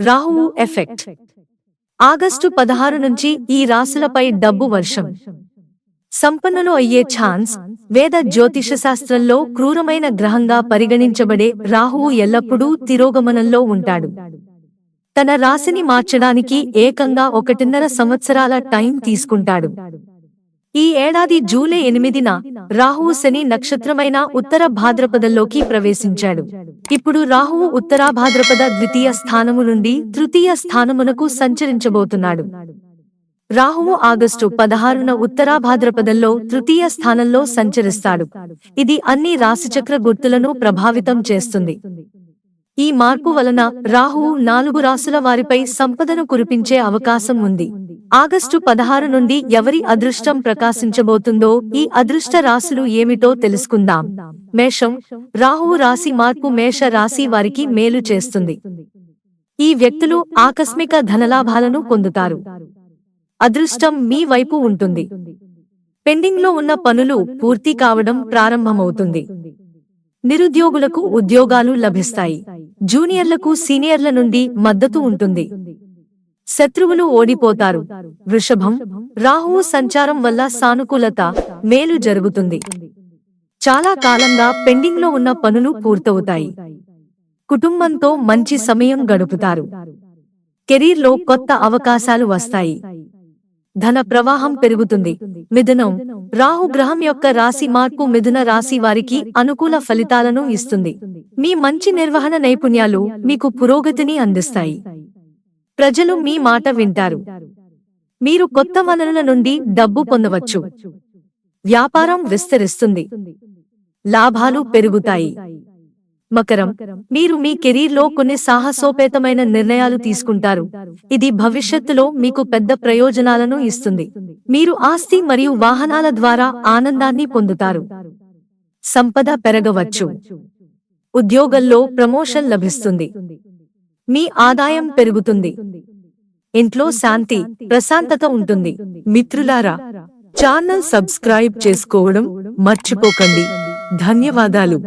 రాహువు effect. August పదహారు నుంచి ఈ రాశులపై డబ్బు వర్షం. సంపన్నులు అయ్యే ఛాన్స్ వేద జ్యోతిష శాస్త్రంలో క్రూరమైన గ్రహంగా పరిగణించబడే రాహువు ఎల్లప్పుడూ తిరోగమనంలో ఉంటాడు. తన రాశిని మార్చడానికి ఏకంగా ఒకటిన్నర సంవత్సరాల టైం తీసుకుంటాడు. ఈ ఏడాది జూలై ఎనిమిదిన రాహువు శని నక్షత్రమైన ఉత్తర భాద్రపదంలోకి ప్రవేశించాడు. ఇప్పుడు రాహువు ఉత్తరాభాద్రపద ద్వితీయ స్థానము నుండి తృతీయ స్థానమునకు సంచరించబోతున్నాడు. రాహువు ఆగస్టు పదహారున ఉత్తరాభాద్రపదంలో తృతీయ స్థానంలో సంచరిస్తాడు. ఇది అన్ని రాశిచక్ర గుర్తులను ప్రభావితం చేస్తుంది. ఈ మార్పు వలన రాహువు నాలుగు రాసుల వారిపై సంపదను కురిపించే అవకాశం ఉంది. ఆగస్టు పదహారు నుండి ఎవరి అదృష్టం ప్రకాశించబోతుందో ఈ అదృష్ట రాశులు ఏమిటో తెలుసుకుందాం. మేషం రాహువు రాశి మార్పు మేష రాశి వారికి మేలు చేస్తుంది. ఈ వ్యక్తులు ఆకస్మిక ధనలాభాలను పొందుతారు. అదృష్టం మీ వైపు ఉంటుంది. పెండింగ్లో ఉన్న పనులు పూర్తి కావడం ప్రారంభమవుతుంది. నిరుద్యోగులకు ఉద్యోగాలు లభిస్తాయి. జూనియర్లకు సీనియర్ల నుండి మద్దతు ఉంటుంది. శత్రువులు ఓడిపోతారు. వృషభం రాహువు సంచారం వల్ల సానుకూలత మేలు జరుగుతుంది. చాలా కాలంగా పెండింగ్లో ఉన్న పనులు పూర్తవుతాయి. కుటుంబంతో మంచి సమయం గడుపుతారు. కెరీర్లో కొత్త అవకాశాలు వస్తాయి. ధన ప్రవాహం పెరుగుతుంది. మిథునం రాహు గ్రహం యొక్క రాశి మార్పు మిథున రాశి వారికి అనుకూల ఫలితాలను ఇస్తుంది. మీ మంచి నిర్వహణ నైపుణ్యాలు మీకు పురోగతిని అందిస్తాయి. ప్రజలు మీ మాట వింటారు. మీరు కొత్త వనరుల నుండి డబ్బు పొందవచ్చు. వ్యాపారం విస్తరిస్తుంది. లాభాలు పెరుగుతాయి. మకరం మీరు మీ కెరీర్లో కొన్ని సాహసోపేతమైన నిర్ణయాలు తీసుకుంటారు. ఇది భవిష్యత్తులో మీకు పెద్ద ప్రయోజనాలను ఇస్తుంది. మీరు ఆస్తి మరియు వాహనాల ద్వారా ఆనందాన్ని పొందుతారు. సంపద పెరగవచ్చు. ఉద్యోగంలో ప్రమోషన్ లభిస్తుంది. మీ ఆదాయం పెరుగుతుంది. ఇంట్లో శాంతి ప్రశాంతత ఉంటుంది. మిత్రులారా ఛానల్ సబ్స్క్రైబ్ చేసుకోవడం మర్చిపోకండి. ధన్యవాదాలు.